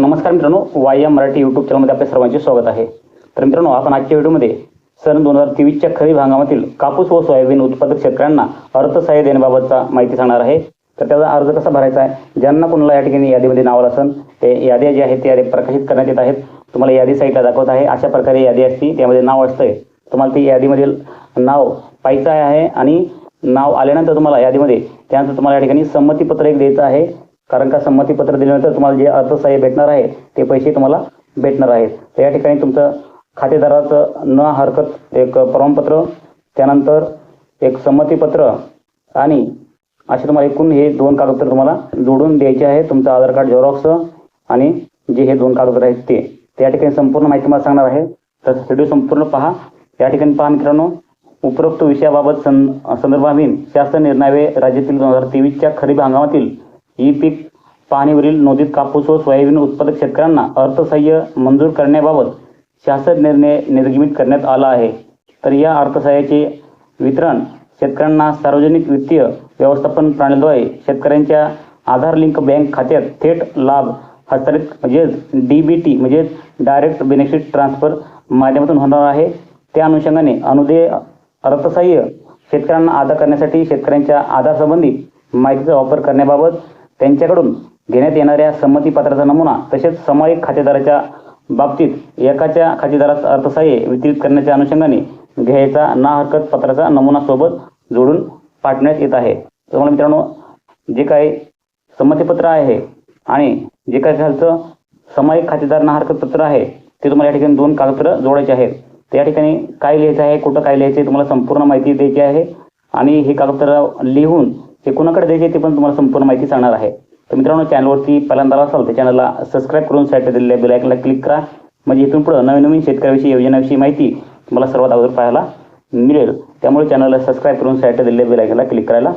नमस्कार मित्रांनो Y M Marathi YouTube चॅनलमध्ये आपल्या सर्वांचे स्वागत आहे. तर मित्रांनो आपण आजच्या व्हिडिओमध्ये सन दोन हजार तेवीसच्या खरीप हंगामातील कापूस व सोयाबीन उत्पादक शेतकऱ्यांना अर्थसहाय्य देण्याबाबतचा माहिती सांगणार आहे. तर त्याचा अर्ज कसा भरायचा आहे? ज्यांना कोणाला या ठिकाणी यादीमध्ये नाव असेल ते याद्या ज्या आहेत ते यादी प्रकाशित करण्यात येत आहेत. तुम्हाला यादी साईटला दाखवत आहे. अशा प्रकारे यादी असते त्यामध्ये नाव असतंय. तुम्हाला ती यादीमधील नाव पाहायचं आहे आणि नाव आल्यानंतर तुम्हाला यादीमध्ये त्यानंतर तुम्हाला या ठिकाणी संमतीपत्र एक द्यायचं आहे. कारण का संमतीपत्र दिल्यानंतर तुम्हाला जे अर्थसहाय्य भेटणार आहे ते पैसे तुम्हाला भेटणार आहेत. तर या ठिकाणी तुमचं खातेदाराचं न हरकत एक प्रमाणपत्र त्यानंतर एक संमतीपत्र आणि असे तुम्हाला एकूण हे दोन कागदपत्र तुम्हाला जोडून द्यायचे आहे. तुमचं आधार कार्ड झेरॉक्स आणि जे हे दोन कागदपत्र आहेत ते. त्या ठिकाणी संपूर्ण माहिती मला सांगणार आहे. तर व्हिडिओ संपूर्ण पहा. या ठिकाणी पहा मित्रांनो उपरोक्त विषयाबाबत सं संदर्भातील शासन निर्णयावे राज्यातील दोन हजार तेवीसच्या खरीप हंगामातील ई पीक पाहणीवरील नोंदीत कापूस व सोयाबीन उत्पादक शेतकऱ्यांना अर्थसहाय्य मंजूर करण्याबाबत शासन निर्णय निर्गमित करण्यात आला आहे. तर या अर्थसहाय्याचे वितरण शेतकऱ्यांना सार्वजनिक वित्तीय व्यवस्थापन प्रणालीद्वारे शेतकऱ्यांच्या आधार लिंक बँक खात्यात थेट लाभ हस्तांतरित म्हणजेच डी बी टी म्हणजेच डायरेक्ट बेनिफिट ट्रान्सफर माध्यमातून होणार आहे. त्या अनुषंगाने अनुदेय अर्थसहाय्य शेतकऱ्यांना अदा करण्यासाठी शेतकऱ्यांच्या आधारसंबंधी माहितीचा वापर करण्याबाबत त्यांच्याकडून घेण्यात येणाऱ्या संमतीपत्राचा नमुना तसेच सामायिक खातेदाराच्या बाबतीत एकाच्या खातेदारास अर्थसहाय्य वितरित करण्याच्या अनुषंगाने घ्यायचा ना हरकत पत्राचा नमुना सोबत जोडून पाठवण्यात येत आहे. तुम्हाला मित्रांनो जे काही संमतीपत्र आहे आणि जे काही खालचं सामायिक खातेदार ना हरकत पत्र आहे ते तुम्हाला या ठिकाणी दोन कागदपत्र जोडायचे आहेत. तर या ठिकाणी काय लिहायचं आहे कुठं काय लिहायचं आहे तुम्हाला संपूर्ण माहिती द्यायची आहे. आणि हे कागदपत्र लिहून ते कोणाकडे द्यायचे ते पण तुम्हाला संपूर्ण माहिती सांगणार आहे. तर मित्रांनो चॅनलवरती पहिल्यांदा असाल तर चॅनलला सबस्क्राईब करून साईड दिलेल्या बेलायकनला क्लिक करा. म्हणजे इथून पुढं नवीन नवीन शेतकऱ्याविषयी योजनाविषयी माहिती तुम्हाला सर्वात अगोदर पाहायला मिळेल. त्यामुळे चॅनलला सबस्क्राईब करून साईड दिलेल्या बेलायकनला क्लिक करायला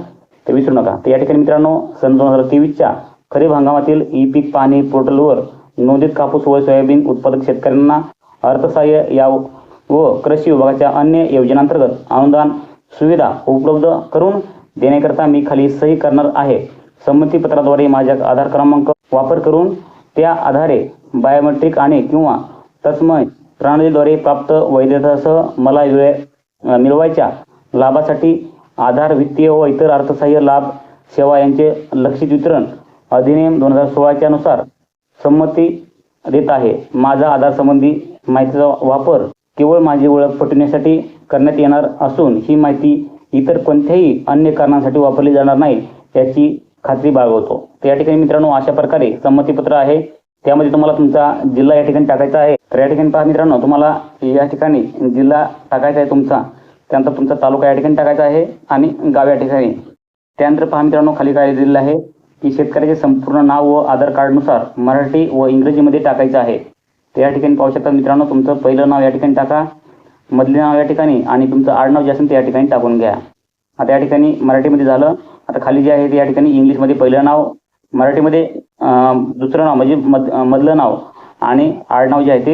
ते विसरू नका. तर या ठिकाणी मित्रांनो सन दोन हजार तेवीसच्या खरीप हंगामातील ई पीक पाहणी पोर्टलवर नोंदित कापूस व सोयाबीन उत्पादक शेतकऱ्यांना अर्थसहाय्य या व कृषी विभागाच्या अन्य योजनांतर्गत अनुदान सुविधा उपलब्ध करून देण्याकरता मी खाली सही करणार आहे. संमतीपत्राद्वारे माझ्या आधार क्रमांक वापर करून त्या आधारे बायोमेट्रिक आणि किंवा तत्मय प्रणालीद्वारे प्राप्त वैधतासह मला वेळ मिळवायच्या लाभासाठी आधार वित्तीय व इतर अर्थसहाय्य लाभ सेवा यांचे लक्षित वितरण अधिनियम दोन हजार सोळाच्या नुसार संमती देत आहे. माझा आधार संबंधी माहितीचा वापर केवळ माझी ओळख पटवण्यासाठी करण्यात येणार असून ही माहिती इतर कोणत्याही अन्य कारणांसाठी वापरली जाणार नाही याची खात्री बाळगवतो. तर या ठिकाणी मित्रांनो अशा प्रकारे संमतीपत्र आहे. त्यामध्ये तुम्हाला तुमचा जिल्हा या ठिकाणी टाकायचा आहे. तर या ठिकाणी पहा मित्रांनो तुम्हाला या ठिकाणी जिल्हा टाकायचा आहे तुमचा. त्यानंतर तुमचा तालुका या ठिकाणी टाकायचा आहे आणि गाव या ठिकाणी. त्यानंतर पहा मित्रांनो खाली काय दिलेलं आहे की शेतकऱ्याचे संपूर्ण नाव व आधार कार्डनुसार मराठी व इंग्रजीमध्ये टाकायचं आहे. तर या ठिकाणी पाहू शकता मित्रांनो तुमचं पहिलं नाव या ठिकाणी टाका. मधले नाव या ठिकाणी आणि तुमचं आडनाव जे असेल ते या ठिकाणी टाकून घ्या. आता या ठिकाणी मराठीमध्ये झालं. आता खाली जे आहे ते या ठिकाणी इंग्लिशमध्ये पहिलं नाव मराठीमध्ये दुसरं नाव म्हणजे मध मधलं नाव आणि आडनाव जे आहे ते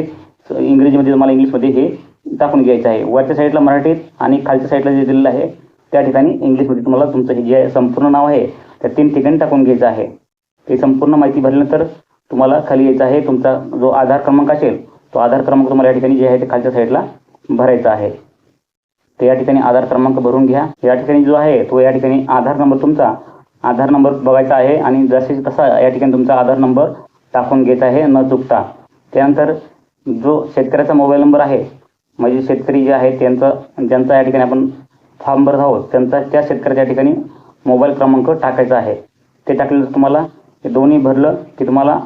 इंग्रजीमध्ये तुम्हाला इंग्लिशमध्ये हे टाकून घ्यायचं आहे. वरच्या साईडला मराठीत आणि खालच्या साईडला जे दिलेलं आहे त्या ठिकाणी इंग्लिशमध्ये तुम्हाला तुमचं हे जे संपूर्ण नाव आहे त्या तीन ठिकाणी टाकून घ्यायचं आहे. ते संपूर्ण माहिती भरल्यानंतर तुम्हाला खाली यायचं आहे. तुमचा जो आधार क्रमांक असेल तो आधार क्रमांक तुम्हाला या ठिकाणी जे आहे ते खालच्या साईडला भरायचा आहे. तर या ठिकाणी आधार क्रमांक भरून घ्या. या ठिकाणी जो आहे तो या ठिकाणी आधार नंबर तुमचा आधार नंबर बघायचा आहे आणि जसे तसा या ठिकाणी तुमचा आधार नंबर टाकून घ्यायचा आहे न चुकता. त्यानंतर जो शेतकऱ्याचा मोबाईल नंबर आहे म्हणजे शेतकरी जे आहे त्यांचा ज्यांचा या ठिकाणी आपण फॉर्म भरत आहोत त्यांचा त्या शेतकऱ्याच्या ठिकाणी मोबाईल क्रमांक टाकायचा आहे. ते टाकलं तुम्हाला हे दोन्ही भरलं की तुम्हाला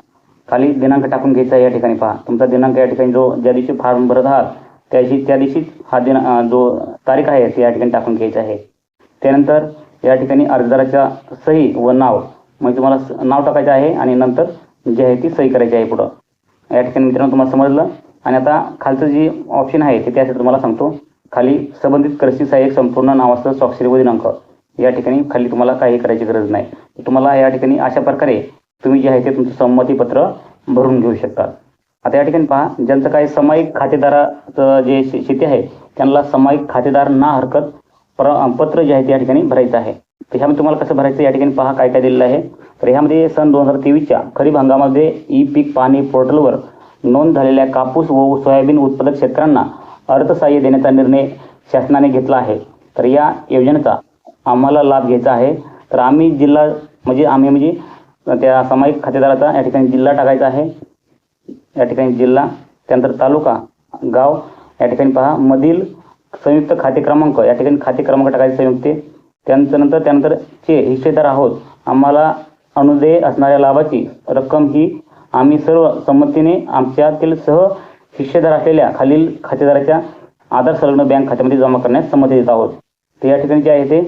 खाली दिनांक टाकून घ्यायचा आहे या ठिकाणी पहा. तुमचा दिनांक या ठिकाणी जो ज्या दिवशी फॉर्म भरत आहात त्या दिवशी त्या दिवशीच हा दिन जो तारीख आहे ती या ठिकाणी टाकून घ्यायची आहे. त्यानंतर या ठिकाणी अर्जदाराच्या सही व नाव म्हणजे तुम्हाला नाव टाकायचं आहे आणि नंतर जे आहे ती सही करायची आहे पुढं. या ठिकाणी मित्रांनो तुम्हाला समजलं? आणि आता खालचं जे ऑप्शन आहे ते त्यासाठी तुम्हाला सांगतो. खाली संबंधित कृषी सहाय्यक संपूर्ण नावाचं स्वाक्षरी व दिनांक. या ठिकाणी खाली तुम्हाला काही करायची गरज नाही. तुम्हाला या ठिकाणी अशा प्रकारे तुम्ही जे आहे ते तुमचं संमतीपत्र भरून घेऊ शकता. आता या ठिकाणी पहा ज्यांचं काही सामायिक खातेदाराचं जे शे- शेती आहे त्यांना सामायिक खातेदार ना हरकत प्र पत्र जे आहे ते या ठिकाणी भरायचं आहे. तर ह्यामध्ये तुम्हाला कसं भरायचं या ठिकाणी पहा काय काय दिलेलं आहे. तर ह्यामध्ये सन दोन हजार तेवीसच्या खरीप हंगामामध्ये ई पीक पाहणी पोर्टलवर नोंद झालेल्या कापूस व सोयाबीन उत्पादक शेतकऱ्यांना अर्थसहाय्य देण्याचा निर्णय शासनाने घेतला आहे. तर या योजनेचा आम्हाला लाभ घ्यायचा आहे. तर आम्ही जिल्हा म्हणजे आम्ही म्हणजे त्या सामायिक खातेदाराचा या ठिकाणी जिल्हा टाकायचा आहे. या ठिकाणी जिल्हा त्यानंतर तालुका गाव या ठिकाणी पहा मधील संयुक्त खाते क्रमांक या ठिकाणी खाते क्रमांक टाकायचे संयुक्त. त्यानंतर नंतर त्यानंतरचे हिस्सेदार आहोत. आम्हाला अनुदेय असणाऱ्या लाभाची रक्कम ही आम्ही सर्व संमतीने आमच्यातील सह हिस्सेदार असलेल्या खालील खातेदाराच्या आधार संलग्न बँक खात्यामध्ये जमा करण्यास संमती देत आहोत. तर या ठिकाणी जे आहे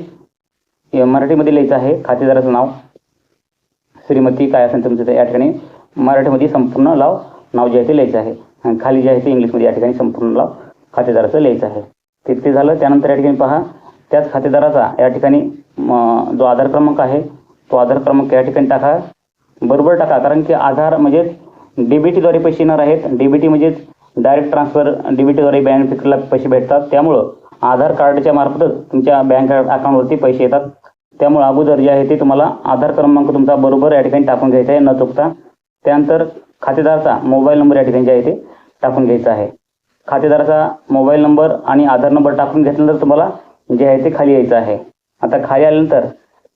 ते मराठीमध्ये लिहायचं आहे. खातेदाराचं नाव श्रीमती काय असेल तुमचं या ठिकाणी मराठीमध्ये संपूर्ण लाव नाव जे आहे ते लिहायचं आहे. आणि खाली जे आहे ते इंग्लिशमध्ये या ठिकाणी संपूर्ण लाव खातेदाराचं लिहायचं आहे. ते ते झालं त्यानंतर या ठिकाणी पहा त्याच खातेदाराचा या ठिकाणी जो आधार क्रमांक आहे तो आधार क्रमांक या ठिकाणी टाका. बरोबर टाका कारण की आधार म्हणजे डीबीटीद्वारे पैसे येणार आहेत. डीबीटी म्हणजेच डायरेक्ट ट्रान्सफर डीबीटीद्वारे बेनिफिटला पैसे भेटतात. त्यामुळं आधार कार्डच्या मार्फतच तुमच्या बँक अकाउंटवरती पैसे येतात. त्यामुळे अगोदर जे आहे ते तुम्हाला आधार क्रमांक तुमचा बरोबर या ठिकाणी टाकून घ्यायचा आहे न चुकता. त्यानंतर खातेदाराचा मोबाईल नंबर या ठिकाणी जे आहे ते टाकून घ्यायचा आहे. खातेदाराचा मोबाईल नंबर आणि आधार नंबर टाकून घेतल्यानंतर तुम्हाला जे आहे ते खाली यायचं आहे. आता खाली आल्यानंतर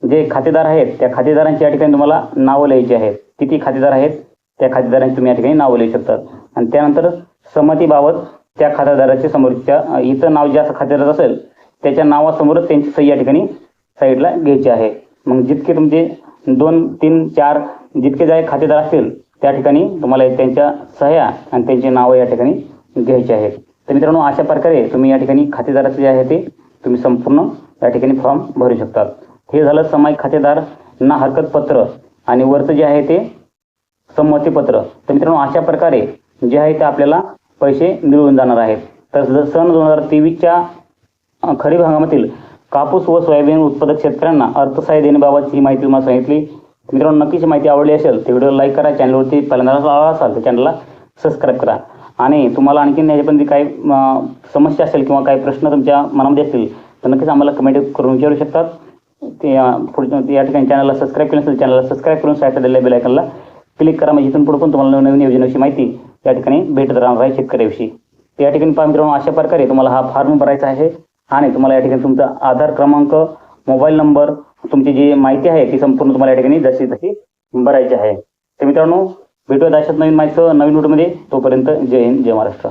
जे खातेदार आहेत त्या खातेदारांची या ठिकाणी तुम्हाला नावं लिहायची आहेत. किती खातेदार आहेत त्या खातेदारांची तुम्ही या ठिकाणी नावं लिहू शकतात. आणि त्यानंतर संमतीबाबत त्या खातेदाराच्या समोरच्या इथं नाव जे असं खातेदार असेल त्याच्या नावासमोरच त्यांची सही या ठिकाणी साईडला घ्यायची आहे. मग जितके तुमचे दोन तीन चार जितके जाय खातेदार असतील त्या ठिकाणी तुम्हाला त्यांच्या सह्या आणि त्यांची नावं या ठिकाणी घ्यायची आहेत. तर मित्रांनो अशा प्रकारे तुम्ही या ठिकाणी खातेदाराचं जे आहे ते तुम्ही संपूर्ण या ठिकाणी फॉर्म भरू शकतात. हे झालं समायिक खातेदार ना हरकतपत्र आणि वरचं जे आहे ते संमतीपत्र. तर मित्रांनो अशा प्रकारे जे आहे ते आपल्याला पैसे मिळून जाणार आहेत. तर जर सन दोन हजार तेवीसच्या खरीप हंगामातील कापूस व सोयाबीन उत्पादक शेतकऱ्यांना अर्थसहाय्य देण्याबाबतची ही माहिती तुम्हाला सांगितली. मित्रांनो नक्कीच माहिती आवडली असेल तर व्हिडिओ लाईक करा चॅनलवरती पहिल्यांदा आला असाल तर चॅनलला सबस्क्राईब करा. आणि तुम्हाला आणखीन याच्यापर्यंत काही समस्या असेल किंवा काही प्रश्न तुमच्या मनामध्ये असतील तर नक्कीच आम्हाला कमेंट करून विचारू शकतात. ते पुढच्या या ठिकाणी चॅनलला सबस्क्राईब केलं असेल चॅनलला सबस्क्राईब करून साईडला दिलेल्या बेलायकनला क्लिक करा. म्हणजे इथून पुढे पण तुम्हाला नवीन योजनेची माहिती या ठिकाणी भेटत राहणार आहे शेतकऱ्याविषयी. या ठिकाणी पहा मित्रांनो अशा प्रकारे तुम्हाला हा फॉर्म भरायचा आहे. आणि तुम्हाला या ठिकाणी तुमचा आधार क्रमांक मोबाईल नंबर तुमची जी माहिती आहे ती संपूर्ण तुम्हाला या ठिकाणी जशी तशी भरायची आहे. तर मित्रांनो भेटूया अशाच नवीन माहिती नवीन व्हिडिओमध्ये तोपर्यंत जय हिंद जय महाराष्ट्र.